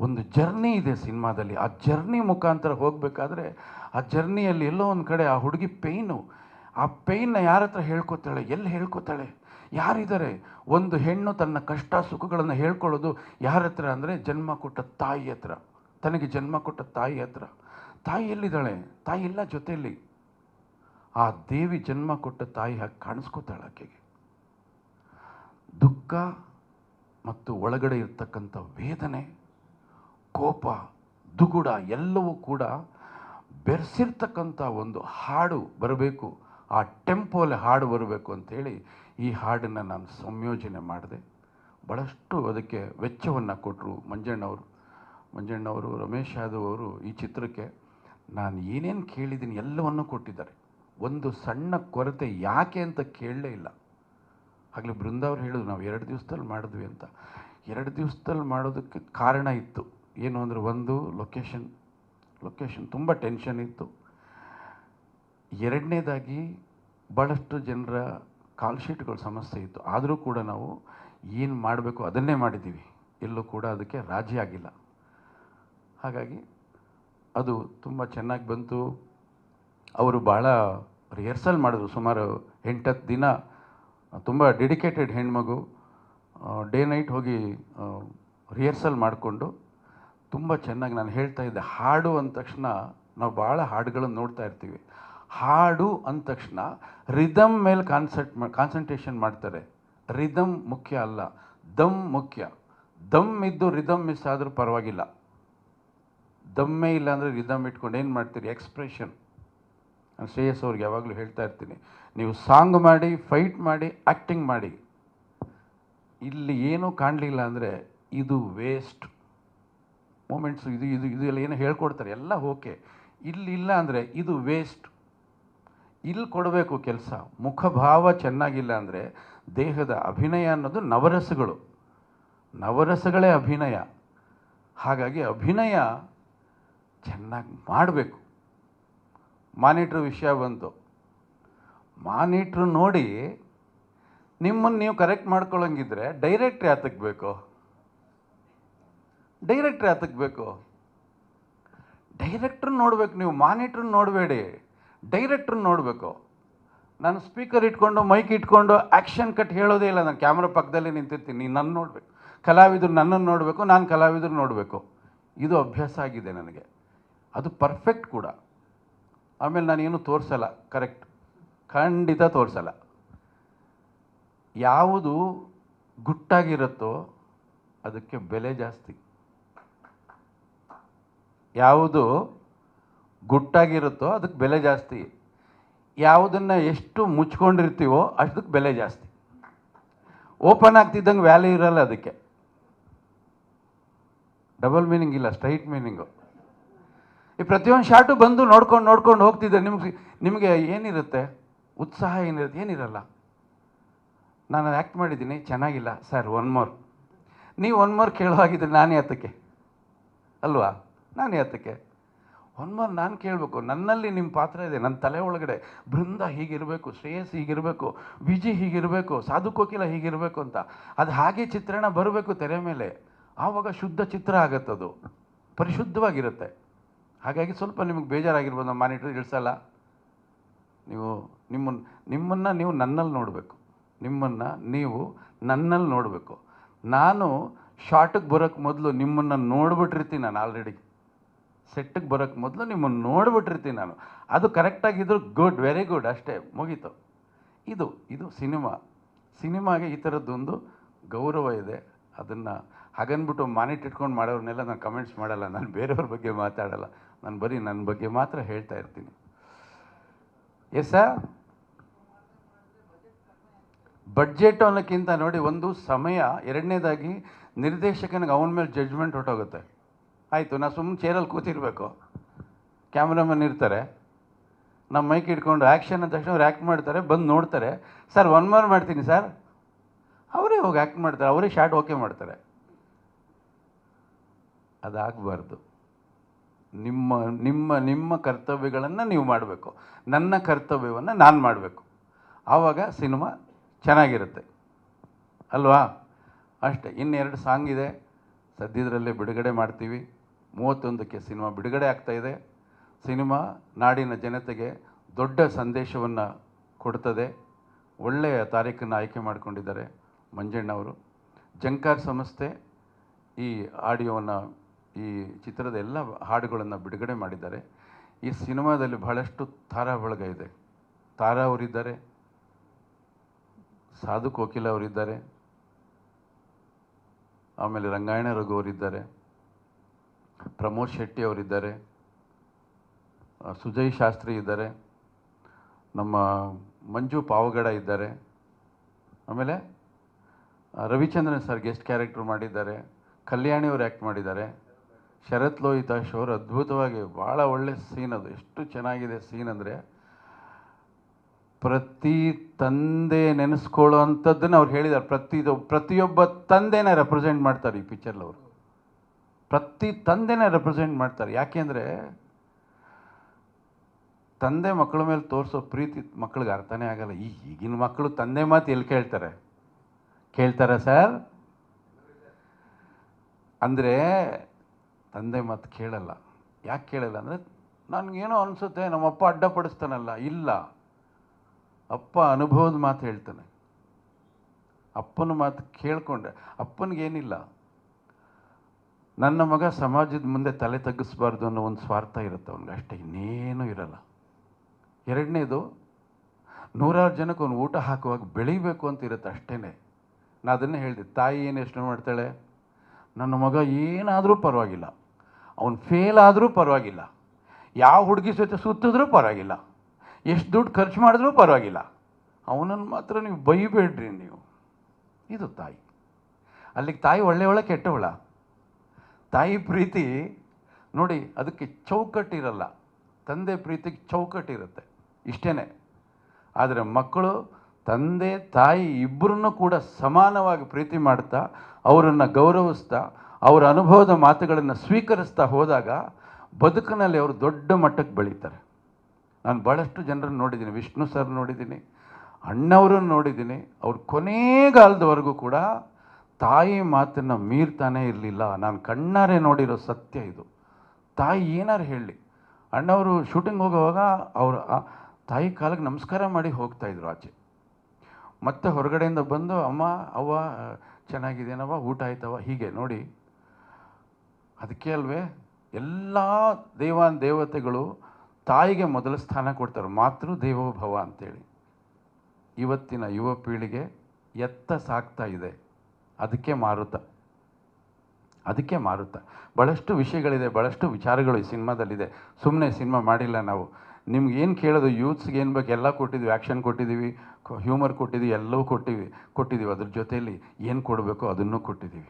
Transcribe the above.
ಒಂದು ಜರ್ನಿ ಇದೆ ಸಿನಿಮಾದಲ್ಲಿ. ಆ ಜರ್ನಿ ಮುಖಾಂತರ ಹೋಗಬೇಕಾದ್ರೆ ಆ ಜರ್ನಿಯಲ್ಲಿ ಎಲ್ಲೋ ಒಂದು ಕಡೆ ಆ ಹುಡುಗಿ ಪೇಯ್ನು ಆ ಪೇಯ್ನ ಯಾರ ಹತ್ರ ಹೇಳ್ಕೊತಾಳೆ? ಎಲ್ಲಿ ಹೇಳ್ಕೊತಾಳೆ? ಯಾರಿದ್ದಾರೆ? ಒಂದು ಹೆಣ್ಣು ತನ್ನ ಕಷ್ಟ ಸುಖಗಳನ್ನು ಹೇಳ್ಕೊಳ್ಳೋದು ಯಾರ ಹತ್ರ ಅಂದರೆ ಜನ್ಮ ಕೊಟ್ಟ ತಾಯಿ ಹತ್ರ. ತನಗೆ ಜನ್ಮ ಕೊಟ್ಟ ತಾಯಿ ಹತ್ರ. ತಾಯಿ ಎಲ್ಲಿದ್ದಾಳೆ? ತಾಯಿ ಇಲ್ಲ ಜೊತೆಯಲ್ಲಿ. ಆ ದೇವಿ ಜನ್ಮ ಕೊಟ್ಟ ತಾಯಿ ಹಾಗೆ ಕಾಣಿಸ್ಕೋತಾಳೆ ಆಕೆಗೆ. ದುಃಖ ಮತ್ತು ಒಳಗಡೆ ಇರ್ತಕ್ಕಂಥ ವೇದನೆ ಕೋಪ, ದುಗುಡ ಎಲ್ಲವೂ ಕೂಡ ಬೆರೆಸಿರ್ತಕ್ಕಂಥ ಒಂದು ಹಾಡು ಬರಬೇಕು, ಆ ಟೆಂಪೋಲೆ ಹಾಡು ಬರಬೇಕು ಅಂಥೇಳಿ ಈ ಹಾಡನ್ನು ನಾನು ಸಂಯೋಜನೆ ಮಾಡಿದೆ. ಭಾಳಷ್ಟು ಅದಕ್ಕೆ ವೆಚ್ಚವನ್ನು ಕೊಟ್ಟರು ಮಂಜಣ್ಣವರು. ಮಂಜಣ್ಣವರು, ರಮೇಶ್ ಯಾದವ್ ಅವರು ಈ ಚಿತ್ರಕ್ಕೆ ನಾನು ಏನೇನು ಕೇಳಿದ್ದೀನಿ ಎಲ್ಲವನ್ನೂ ಕೊಟ್ಟಿದ್ದಾರೆ. ಒಂದು ಸಣ್ಣ ಕೊರತೆ ಯಾಕೆ ಅಂತ ಕೇಳಲೇ ಇಲ್ಲ. ಆಗಲೇ ಬೃಂದಾವ್ರು ಹೇಳಿದ್ರು, ನಾವು ಎರಡು ದಿವಸದಲ್ಲಿ ಮಾಡಿದ್ವಿ ಅಂತ. ಎರಡು ದಿವಸದಲ್ಲಿ ಮಾಡೋದಕ್ಕೆ ಕಾರಣ ಇತ್ತು. ಏನು ಅಂದರೆ ಒಂದು ಲೊಕೇಶನ್ ಲೊಕೇಶನ್ ತುಂಬ ಟೆನ್ಷನ್ ಇತ್ತು. ಎರಡನೇದಾಗಿ ಭಾಳಷ್ಟು ಜನರ ಕಾಲ್ ಶೀಟ್ಗಳ ಸಮಸ್ಯೆ ಇತ್ತು. ಆದರೂ ಕೂಡ ನಾವು ಏನು ಮಾಡಬೇಕು ಅದನ್ನೇ ಮಾಡಿದ್ದೀವಿ ಎಲ್ಲೂ ಕೂಡ ಅದಕ್ಕೆ ರಾಜಿ ಆಗಿಲ್ಲ. ಹಾಗಾಗಿ ಅದು ತುಂಬ ಚೆನ್ನಾಗಿ ಬಂತು. ಅವರು ಭಾಳ ರಿಹರ್ಸಲ್ ಮಾಡಿದ್ರು. ಸುಮಾರು ಎಂಟತ್ತು ದಿನ, ತುಂಬ ಡೆಡಿಕೇಟೆಡ್ ಹೆಣ್ಮಗು ಡೇ ನೈಟ್ ಹೋಗಿ ರಿಹರ್ಸಲ್ ಮಾಡಿಕೊಂಡು ತುಂಬ ಚೆನ್ನಾಗಿ ನಾನು ಹೇಳ್ತಾ ಇದ್ದೆ, ಹಾಡು ಅಂದ ತಕ್ಷಣ ನಾವು ಭಾಳ ಹಾಡುಗಳನ್ನು ನೋಡ್ತಾ ಇರ್ತೀವಿ. ಹಾಡು ಅಂದ ತಕ್ಷಣ ರಿದಮ್ ಮೇಲೆ ಕಾನ್ಸಟ್ ಕಾನ್ಸಂಟ್ರೇಷನ್ ಮಾಡ್ತಾರೆ. ರಿದಮ್ ಮುಖ್ಯ ಅಲ್ಲ, ದಮ್ ಮುಖ್ಯ. ದಮ್ ಇದ್ದು ರಿದಮ್ ಮಿಸ್ ಆದರೂ ಪರವಾಗಿಲ್ಲ. ದಮ್ಮೇ ಇಲ್ಲ ಅಂದರೆ ರಿದಮ್ ಇಟ್ಕೊಂಡು ಏನು ಮಾಡ್ತೀರಿ? ಎಕ್ಸ್ಪ್ರೆಷನ್. ನಾನು ಶ್ರೇಯಸ್ ಅವ್ರಿಗೆ ಯಾವಾಗಲೂ ಹೇಳ್ತಾ ಇರ್ತೀನಿ, ನೀವು ಸಾಂಗ್ ಮಾಡಿ, ಫೈಟ್ ಮಾಡಿ ಆ್ಯಕ್ಟಿಂಗ್ ಮಾಡಿ. ಇಲ್ಲಿ ಏನೂ ಕಾಣಲಿಲ್ಲ ಅಂದರೆ ಇದು ವೇಸ್ಟ್. ಮೂಮೆಂಟ್ಸು ಇದು ಇದು ಇದು ಎಲ್ಲ ಏನೋ ಹೇಳ್ಕೊಡ್ತಾರೆ, ಎಲ್ಲ ಓಕೆ ಇಲ್ಲಿ ಇಲ್ಲ ಅಂದರೆ ಇದು ವೇಸ್ಟ್ ಇಲ್ಲಿ ಕೊಡಬೇಕು ಕೆಲಸ, ಮುಖಭಾವ ಚೆನ್ನಾಗಿಲ್ಲ ಅಂದರೆ ದೇಹದ ಅಭಿನಯ ಅನ್ನೋದು ನವರಸಗಳು. ನವರಸಗಳೇ ಅಭಿನಯ. ಹಾಗಾಗಿ ಅಭಿನಯ ಚೆನ್ನಾಗಿ ಮಾಡಬೇಕು. ಮಾನಿಟ್ರ್ ವಿಷಯ ಬಂತು. ಮಾನಿಟ್ರ್ ನೋಡಿ ನಿಮ್ಮನ್ನು ನೀವು ಕರೆಕ್ಟ್ ಮಾಡ್ಕೊಳ್ಳೋಂಗಿದ್ರೆ ಡೈರೆಕ್ಟ್ರ್ ಯಾತಕ್ಕೆ ಬೇಕು ಡೈರೆಕ್ಟ್ರ್ ಯಾತಕ್ಕೆ ಬೇಕು? ಡೈರೆಕ್ಟ್ರ್ ನೋಡ್ಬೇಕು ನೀವು ಮಾನಿಟ್ರ್ ನೋಡಬೇಡಿ. ಡೈರೆಕ್ಟ್ರ್ ನೋಡಬೇಕು. ನಾನು ಸ್ಪೀಕರ್ ಇಟ್ಕೊಂಡು, ಮೈಕ್ ಇಟ್ಕೊಂಡು, ಆ್ಯಕ್ಷನ್ ಕಟ್ ಹೇಳೋದೇ ಇಲ್ಲ. ನಾನು ಕ್ಯಾಮ್ರಾ ಪಕ್ಕದಲ್ಲೇ ನಿಂತಿರ್ತೀನಿ. ನೀನು ನನ್ನ ನೋಡಬೇಕು. ಕಲಾವಿದರು ನನ್ನನ್ನು ನೋಡಬೇಕು, ನಾನು ಕಲಾವಿದರು ನೋಡಬೇಕು. ಇದು ಅಭ್ಯಾಸ ಆಗಿದೆ ನನಗೆ. ಅದು ಪರ್ಫೆಕ್ಟ್ ಕೂಡ. ಆಮೇಲೆ ನಾನೇನು ತೋರಿಸಲ್ಲ. ಕರೆಕ್ಟ್ ಖಂಡಿತ ತೋರಿಸಲ್ಲ. ಯಾವುದು ಗುಟ್ಟಾಗಿರುತ್ತೋ ಅದಕ್ಕೆ ಬೆಲೆ ಜಾಸ್ತಿ. ಯಾವುದು ಗುಟ್ಟಾಗಿರುತ್ತೋ ಅದಕ್ಕೆ ಬೆಲೆ ಜಾಸ್ತಿ. ಯಾವುದನ್ನು ಎಷ್ಟು ಮುಚ್ಕೊಂಡಿರ್ತೀವೋ ಅಷ್ಟಕ್ಕೆ ಬೆಲೆ ಜಾಸ್ತಿ. ಓಪನ್ ಆಗ್ತಿದ್ದಂಗೆ ವ್ಯಾಲ್ಯೂ ಇರಲ್ಲ ಅದಕ್ಕೆ. ಡಬಲ್ ಮೀನಿಂಗ್ ಇಲ್ಲ, ಸ್ಟ್ರೈಟ್ ಮೀನಿಂಗು. ಈ ಪ್ರತಿಯೊಂದು ಶಾರ್ಟು ಬಂದು ನೋಡ್ಕೊಂಡು ನೋಡ್ಕೊಂಡು ಹೋಗ್ತಿದ್ದೆ ನಿಮ್ಗೆ, ನಿಮಗೆ ಏನಿರುತ್ತೆ? ಉತ್ಸಾಹ ಏನಿರುತ್ತೆ? ಏನಿರಲ್ಲ. ನಾನು ಆ್ಯಕ್ಟ್ ಮಾಡಿದ್ದೀನಿ, ಚೆನ್ನಾಗಿಲ್ಲ. Sir, one more. ನೀವು ಒನ್ ಮೋರ್ ಕೇಳುವಾಗಿದ್ರೆ ನಾನೇ ಅದಕ್ಕೆ. ಅಲ್ವಾ? ನಾನೇ ಯಾತಕ್ಕೆ ಒನ್ ಮೋರ್ ನಾನು ಕೇಳಬೇಕು, ನನ್ನಲ್ಲಿ ನಿಮ್ಮ ಪಾತ್ರ ಇದೆ ನನ್ನ ತಲೆ ಒಳಗಡೆ ಬೃಂದ ಹೀಗಿರಬೇಕು, ಶ್ರೇಯಸ್ ಹೀಗಿರಬೇಕು, ವಿಜಿ ಹೀಗಿರಬೇಕು, ಸಾಧು ಕೋಕಿಲ ಹೀಗಿರಬೇಕು ಅಂತ. ಅದು ಹಾಗೆ ಚಿತ್ರಣ ಬರಬೇಕು ತೆರೆ ಮೇಲೆ. ಆವಾಗ ಶುದ್ಧ ಚಿತ್ರ ಆಗತ್ತದು ಪರಿಶುದ್ಧವಾಗಿರುತ್ತೆ. ಹಾಗಾಗಿ ಸ್ವಲ್ಪ ನಿಮಗೆ ಬೇಜಾರಾಗಿರ್ಬೋದು ನಮ್ಮ ಮಾನಿಟ್ರ್ ಇಳಿಸಲ್ಲ ನೀವು ನಿಮ್ಮನ್ನು ನಿಮ್ಮನ್ನು ನೀವು ನನ್ನಲ್ಲಿ ನೋಡಬೇಕು. ನಿಮ್ಮನ್ನು ನೀವು ನನ್ನಲ್ಲಿ ನೋಡಬೇಕು. ನಾನು ಶಾರ್ಟಿಗೆ ಬರೋಕ್ಕೆ ಮೊದಲು ನಿಮ್ಮನ್ನು ನೋಡ್ಬಿಟ್ಟಿರ್ತೀನಿ ನಾನು ಆಲ್ರೆಡಿ. ಸೆಟ್ಟಿಗೆ ಬರೋಕ್ಕೆ ಮೊದಲು ನಿಮ್ಮನ್ನು ನೋಡ್ಬಿಟ್ಟಿರ್ತೀನಿ ನಾನು. ಅದು ಕರೆಕ್ಟಾಗಿದ್ದರೂ ಗುಡ್ ವೆರಿ ಗುಡ್ ಅಷ್ಟೇ, ಮುಗೀತು. ಇದು ಇದು ಸಿನಿಮಾ. ಸಿನಿಮಾಗೆ ಈ ಥರದ್ದೊಂದು ಗೌರವ ಇದೆ. ಅದನ್ನು ಹಾಗನ್ಬಿಟ್ಟು ಮಾನಿಟ್ ಇಟ್ಕೊಂಡು ಮಾಡೋರನ್ನೆಲ್ಲ ನಾನು ಕಮೆಂಟ್ಸ್ ಮಾಡಲ್ಲ, ನಾನು ಬೇರೆಯವ್ರ ಬಗ್ಗೆ ಮಾತಾಡಲ್ಲ. ನಾನು ಬರೀ ನನ್ನ ಬಗ್ಗೆ ಮಾತ್ರ ಹೇಳ್ತಾ ಇರ್ತೀನಿ. ಎಸ್ ಬಡ್ಜೆಟ್ ಅನ್ನೋಕ್ಕಿಂತ ನೋಡಿ ಒಂದು ಸಮಯ ಎರಡನೇದಾಗಿ ನಿರ್ದೇಶಕನಿಗೆ ಅವನ ಮೇಲೆ ಜಡ್ಜ್ಮೆಂಟ್ ಹೊಟ್ಟೋಗುತ್ತೆ ಆಯಿತು ನಾನು ಸುಮ್ಮನೆ ಚೇರಲ್ಲಿ ಕೂತಿರ್ಬೇಕು. ಕ್ಯಾಮ್ರಾಮನ್ ಇರ್ತಾರೆ. ನಮ್ಮ ಮೈಕ್ ಇಟ್ಕೊಂಡು ಆ್ಯಕ್ಷನ್ ಅಂದ ತಕ್ಷಣ ಅವ್ರು ಆ್ಯಕ್ಟ್ ಮಾಡ್ತಾರೆ, ಬಂದು ನೋಡ್ತಾರೆ. ಸರ್ ಒನ್ ಮೋರ್ ಮಾಡ್ತೀನಿ ಸರ್ ಅವರೇ ಹೋಗಿ ಆ್ಯಕ್ಟ್ ಮಾಡ್ತಾರೆ, ಅವರೇ ಶಾರ್ಟ್ ಓಕೆ ಮಾಡ್ತಾರೆ. ಅದಾಗಬಾರ್ದು. ನಿಮ್ಮ ನಿಮ್ಮ ನಿಮ್ಮ ಕರ್ತವ್ಯಗಳನ್ನು ನೀವು ಮಾಡಬೇಕು. ನನ್ನ ಕರ್ತವ್ಯವನ್ನು ನಾನು ಮಾಡಬೇಕು. ಆವಾಗ ಸಿನಿಮಾ ಚೆನ್ನಾಗಿರುತ್ತೆ. ಅಲ್ವಾ? ಅಷ್ಟೇ, ಇನ್ನೆರಡು ಸಾಂಗ್ ಇದೆ. ಸದ್ಯದರಲ್ಲೇ ಬಿಡುಗಡೆ ಮಾಡ್ತೀವಿ. ಮೂವತ್ತೊಂದಕ್ಕೆ ಸಿನಿಮಾ ಬಿಡುಗಡೆ ಆಗ್ತಾ ಇದೆ. ಸಿನಿಮಾ ನಾಡಿನ ಜನತೆಗೆ ದೊಡ್ಡ ಸಂದೇಶವನ್ನು ಕೊಡ್ತದೆ. ಒಳ್ಳೆಯ ತಾರೀಖನ್ನು ಆಯ್ಕೆ ಮಾಡಿಕೊಂಡಿದ್ದಾರೆ ಮಂಜಣ್ಣವರು ಜಂಕಾರ್ ಸಂಸ್ಥೆ ಈ ಆಡಿಯೋವನ್ನು, ಈ ಚಿತ್ರದ ಎಲ್ಲ ಹಾಡುಗಳನ್ನು ಬಿಡುಗಡೆ ಮಾಡಿದ್ದಾರೆ. ಈ ಸಿನಿಮಾದಲ್ಲಿ ಬಹಳಷ್ಟು ತಾರಾ ಬಳಗ ಇದೆ. ತಾರಾ ಅವರಿದ್ದಾರೆ, ಸಾಧು ಕೋಕಿಲ ಅವರಿದ್ದಾರೆ, ಆಮೇಲೆ ರಂಗಾಯಣ ರಘು ಅವರಿದ್ದಾರೆ. ಪ್ರಮೋದ್ ಶೆಟ್ಟಿ ಅವರಿದ್ದಾರೆ ಸುಜಯ್ ಶಾಸ್ತ್ರಿ ಇದ್ದಾರೆ, ನಮ್ಮ ಮಂಜು ಪಾವಗಡ ಇದ್ದಾರೆ, ಆಮೇಲೆ ರವಿಚಂದ್ರನ್ ಸರ್ ಗೆಸ್ಟ್ ಕ್ಯಾರೆಕ್ಟರ್ ಮಾಡಿದ್ದಾರೆ, ಕಲ್ಯಾಣಿ ಅವರು ಆ್ಯಕ್ಟ್ ಮಾಡಿದ್ದಾರೆ, ಶರತ್ ಲೋಹಿತಾಶ್ ಅವರು ಅದ್ಭುತವಾಗಿ ಭಾಳ ಒಳ್ಳೆ ಸೀನ್ ಅದು, ಎಷ್ಟು ಚೆನ್ನಾಗಿದೆ ಸೀನ್ ಅಂದರೆ, ಪ್ರತಿ ತಂದೆ ನೆನೆಸ್ಕೊಳ್ಳೋ ಅಂಥದ್ದನ್ನು ಅವ್ರು ಹೇಳಿದ್ದಾರೆ ಪ್ರತಿ ಪ್ರತಿಯೊಬ್ಬ ತಂದೆನ ರೆಪ್ರೆಸೆಂಟ್ ಮಾಡ್ತಾರೆ ಈ ಪಿಕ್ಚರ್ಲ್ ಅವರು. ಪ್ರತಿ ತಂದೆನೇ ರೆಪ್ರೆಸೆಂಟ್ ಮಾಡ್ತಾರೆ. ಯಾಕೆಂದರೆ ತಂದೆ ಮಕ್ಕಳ ಮೇಲೆ ತೋರಿಸೋ ಪ್ರೀತಿ ಮಕ್ಕಳಿಗೆ ಅರ್ಥನೇ ಆಗಲ್ಲ. ಈ ಈಗಿನ ಮಕ್ಕಳು ತಂದೆ ಮಾತು ಎಲ್ಲಿ ಕೇಳ್ತಾರೆ? ಕೇಳ್ತಾರೆ ಸರ್? ಅಂದರೆ ತಂದೆ ಮಾತು ಕೇಳಲ್ಲ. ಯಾಕೆ ಕೇಳಲ್ಲ ಅಂದರೆ ನನಗೇನೋ ಅನಿಸುತ್ತೆ, ನಮ್ಮಪ್ಪ ಅಡ್ಡಪಡಿಸ್ತಾನಲ್ಲ. ಇಲ್ಲ. ಅಪ್ಪ ಅನುಭವದ ಮಾತು ಹೇಳ್ತಾನೆ. ಅಪ್ಪನ ಮಾತು ಕೇಳಿಕೊಂಡೆ ಅಪ್ಪನಿಗೇನಿಲ್ಲ. ನನ್ನ ಮಗ ಸಮಾಜದ ಮುಂದೆ ತಲೆ ತಗ್ಗಿಸ್ಬಾರ್ದು ಅನ್ನೋ ಒಂದು ಸ್ವಾರ್ಥ ಇರುತ್ತೆ ಅವ್ನಿಗೆ. ಅಷ್ಟೇ ಇನ್ನೇನೂ ಇರಲ್ಲ. ಎರಡನೇದು, ನೂರಾರು ಜನಕ್ಕೆ ಅವ್ನು ಊಟ ಹಾಕುವಾಗ ಬೆಳಿಬೇಕು ಅಂತ ಇರುತ್ತೆ ಅಷ್ಟೇ ನಾ ಅದನ್ನೇ ಹೇಳಿದೆ, ತಾಯಿ ಏನು ಯೋಚನೆ ಮಾಡ್ತಾಳೆ? ನನ್ನ ಮಗ ಏನಾದರೂ ಪರವಾಗಿಲ್ಲ. ಅವನು ಫೇಲ್ ಆದರೂ ಪರವಾಗಿಲ್ಲ. ಯಾವ ಹುಡುಗಿ ಜೊತೆ ಸುತ್ತಿದ್ರೂ ಪರವಾಗಿಲ್ಲ. ಎಷ್ಟು ದುಡ್ಡು ಖರ್ಚು ಮಾಡಿದ್ರೂ ಪರವಾಗಿಲ್ಲ. ಅವನನ್ನು ಮಾತ್ರ ನೀವು ಬೈಬೇಡ್ರಿ ನೀವು. ಇದು ತಾಯಿ. ಅಲ್ಲಿಗೆ ತಾಯಿ ಒಳ್ಳೆಯವಳ ಕೆಟ್ಟವಳ? ತಾಯಿ ಪ್ರೀತಿ, ನೋಡಿ ಅದಕ್ಕೆ ಚೌಕಟ್ಟಿರಲ್ಲ. ತಂದೆ ಪ್ರೀತಿಗೆ ಚೌಕಟ್ಟಿರುತ್ತೆ ಇಷ್ಟೇ ಆದರೆ ಮಕ್ಕಳು, ತಂದೆ, ತಾಯಿ ಇಬ್ಬರನ್ನು ಕೂಡ ಸಮಾನವಾಗಿ ಪ್ರೀತಿ ಮಾಡ್ತಾ, ಅವರನ್ನು ಗೌರವಿಸ್ತಾ, ಅವರ ಅನುಭವದ ಮಾತುಗಳನ್ನು ಸ್ವೀಕರಿಸ್ತಾ ಹೋದಾಗ ಬದುಕಿನಲ್ಲಿ ಅವರು ದೊಡ್ಡ ಮಟ್ಟಕ್ಕೆ ಬೆಳೀತಾರೆ. ನಾನು ಭಾಳಷ್ಟು ಜನರನ್ನು ನೋಡಿದ್ದೀನಿ, ವಿಷ್ಣು ಸರ್ ನೋಡಿದ್ದೀನಿ, ಅಣ್ಣವರನ್ನು ನೋಡಿದ್ದೀನಿ, ಅವ್ರು ಕೊನೆಗಾಲದವರೆಗೂ ಕೂಡ ತಾಯಿ ಮಾತನ್ನು ಮೀರ್ತಾನೆ ಇರಲಿಲ್ಲ. ನಾನು ಕಣ್ಣಾರೆ ನೋಡಿರೋ ಸತ್ಯ ಇದು. ತಾಯಿ ಏನಾರು ಹೇಳಿ. ಅಣ್ಣವರು ಶೂಟಿಂಗ್ ಹೋಗುವಾಗ ಅವರು ತಾಯಿ ಕಾಲಿಗೆ ನಮಸ್ಕಾರ ಮಾಡಿ ಹೋಗ್ತಾಯಿದ್ರು ಆಚೆ. ಮತ್ತೆ ಹೊರಗಡೆಯಿಂದ ಬಂದು, ಅಮ್ಮ, ಅವ್ವ ಚೆನ್ನಾಗಿದೇನವ್ವ ಊಟ ಆಯ್ತವ ಹೀಗೆ. ನೋಡಿ, ಅದಕ್ಕೆ ಅಲ್ವೇ, ಎಲ್ಲ ದೇವಾನ್ ದೇವತೆಗಳು ತಾಯಿಗೆ ಮೊದಲ ಸ್ಥಾನ ಕೊಡ್ತಾರೆ. ಮಾತೃ ದೇವೋಭವ ಅಂತೇಳಿ. ಇವತ್ತಿನ ಯುವ ಪೀಳಿಗೆ ಎತ್ತ ಸಾಕ್ತಾ ಇದೆ. ಅದಕ್ಕೆ ಮಾರುತ. ಅದಕ್ಕೆ ಮಾರುತ. ಭಾಳಷ್ಟು ವಿಷಯಗಳಿದೆ ಭಾಳಷ್ಟು ವಿಚಾರಗಳು ಈ ಸಿನಿಮಾದಲ್ಲಿದೆ. ಸುಮ್ಮನೆ ಸಿನಿಮಾ ಮಾಡಿಲ್ಲ ನಾವು. ನಿಮ್ಗೆ ಏನು ಕೇಳೋದು? ಯೂತ್ಸ್ಗೆ ಏನು ಬೇಕು? ಎಲ್ಲ ಕೊಟ್ಟಿದ್ವಿ, ಆ್ಯಕ್ಷನ್ ಕೊಟ್ಟಿದ್ದೀವಿ, ಹ್ಯೂಮರ್ ಕೊಟ್ಟಿದ್ದೀವಿ ಎಲ್ಲವೂ ಕೊಟ್ಟಿವಿ, ಕೊಟ್ಟಿದ್ದೀವಿ. ಅದ್ರ ಜೊತೆಯಲ್ಲಿ ಏನು ಕೊಡಬೇಕು ಅದನ್ನು ಕೊಟ್ಟಿದ್ದೀವಿ.